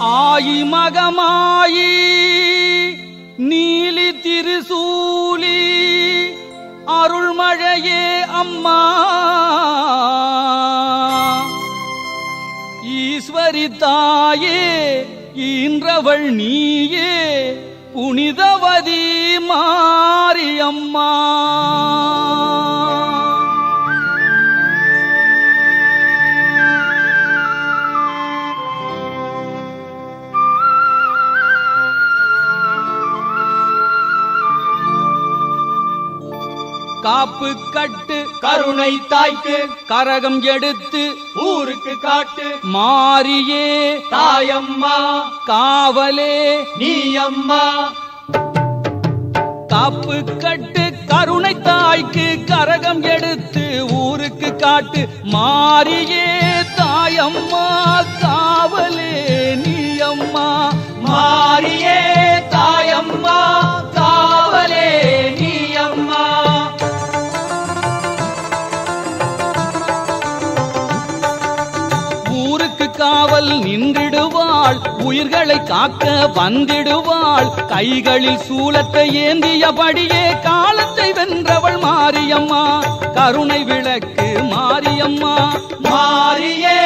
ஆயி மகமாயி நீலி திருசூலி அருள்மழையே அம்மா. ஈஸ்வரி தாயே ஈன்றவள் நீயே புனிதவதி மாரியம்மா. காப்பு கட்டு கருணை தாய்க்கு கரகம் எடுத்து ஊருக்கு காட்டு. மாரியே தாயம்மா காவலே நீயம்மா. காப்பு கட்டு கருணை தாய்க்கு கரகம் எடுத்து ஊருக்கு காட்டு. மாரியே தாயம்மா காவலே நீயம்மா. அம்மா காவல் நின்றிடுவாள் உயிர்களை காக்க வந்திடுவாள். கைகளில் சூலத்தை ஏந்தியபடியே காலத்தை வென்றவள் மாரியம்மா. கருணை விளக்கு மாரியம்மா. மாரியே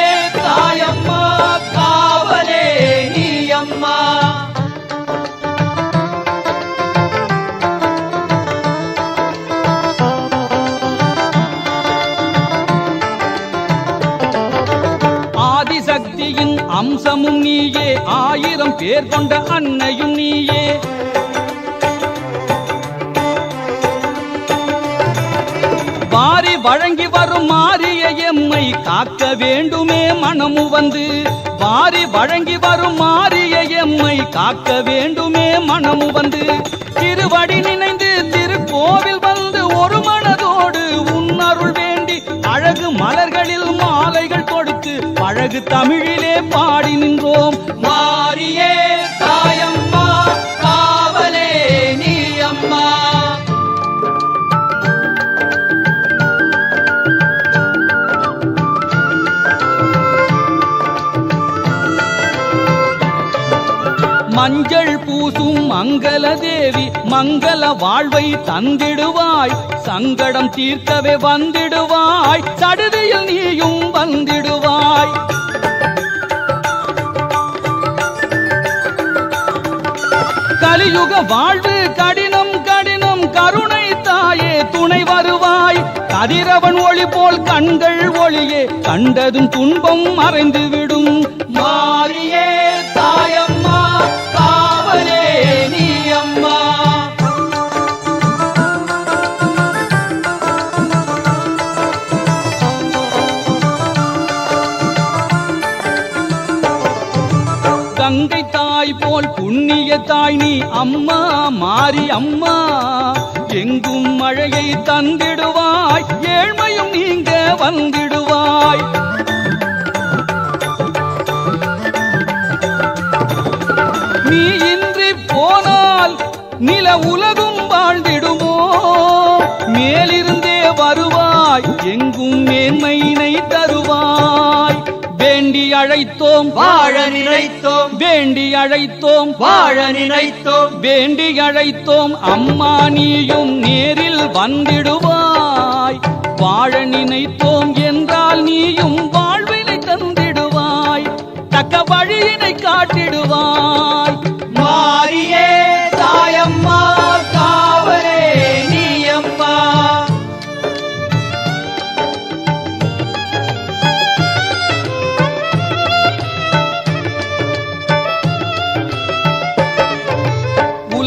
அம்சமும் நீயே ஆயிரம் பேர் கொண்ட அன்னையும் நீயே. வாரி வழங்கி வரும் மாறிய எம்மை காக்க வேண்டுமே மனமு வந்து. வாரி வழங்கி வரும் மாறிய எம்மை காக்க வேண்டுமே மனமு வந்து. திருவடி நினைந்து திருக்கோவில் வந்து ஒரு மனதோடு உன்னருள் வேண்டி அழகு மலர்கள் அழகு தமிழிலே பாடி நின்றோம். மாரியே தாயம்மா காவலே நீ அம்மா மஞ்சள் பூசும் மங்கள தேவி மங்கள வாழ்வை தந்திடுவாய். சங்கடம் தீர்க்கவே வந்திடுவாய். சடுதியில் நீ கலியுக வாழ்வு கடினம் கடினம். கருணை தாயே துணை வருவாய். கதிரவன் ஒளி போல் கண்கள் ஒளியே கண்டதும் துன்பம் மறைந்து விடும். மாரியே தாயம்மா காவலே நீ அம்மா கங்கை தாய் போல் புண்ணிய தாய் நீ அம்மா மாறி அம்மா. எங்கும் மழையை தந்திடுவாய் ஏழ்மையும் நீங்க வந்திடுவாய். நீ இன்றி போனால் நில உலகும் வாழ்ந்திடுவோம் மேலிருந்தே வருவாய் எங்கும் மேன்மையினை தருவாய். வேண்டி அழைத்தோம் வாழ நினைத்தோம். வேண்டி அழைத்தோம் வாழ நினைத்தோம். வேண்டி அழைத்தோம் அம்மா நீயும் நேரில் வந்திடுவாய். வாழ நினைத்தோம் என்றால் நீயும் வாழ்வினை தந்திடுவாய். தக்க வழியினை காட்டிடுவாய்.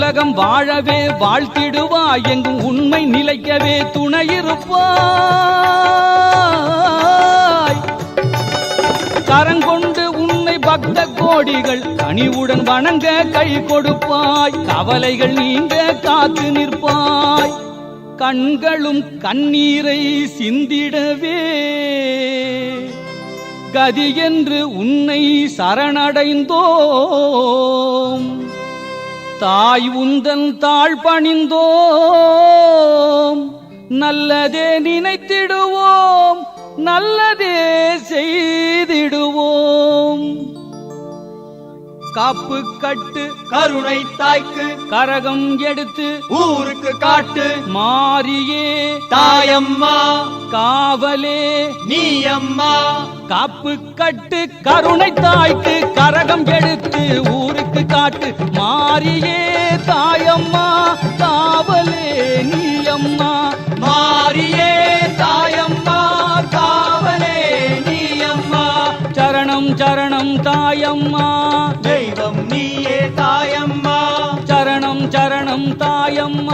உலகம் வாழவே வாழ்த்திடுவாய் எங்கும் உண்மை நிலைக்கவே துணையிருப்பாய். கரங்கொண்டு உன்னை பக்த கோடிகள் கனிவுடன் வணங்க கை கொடுப்பாய். கவலைகள் நீங்க காத்து நிற்பாய். கண்களும் கண்ணீரை சிந்திடவே. கதி என்று உன்னை சரணடைந்தோம். தாய் உந்தன் தாழ் பணிந்தோம். நல்லதே நினைத்திடுவோம். நல்லதே செய்திடுவோம். காப்பு கட்டு கருணை தாய்க்கு கரகம் எடுத்து ஊருக்கு காட்டு. மாரியே தாயம்மா காவலே நீ அம்மா காப்பு கட்டு கருணை தாய்க்கு கரகம் எடுத்து ஊருக்கு காட்டு. மாரியே தாயம்மா காவலே நீ அம்மா மாரியே தாயம்மா காவலே நீ அம்மா சரணம் சரணம் தாயம்மா. తాయమ్మ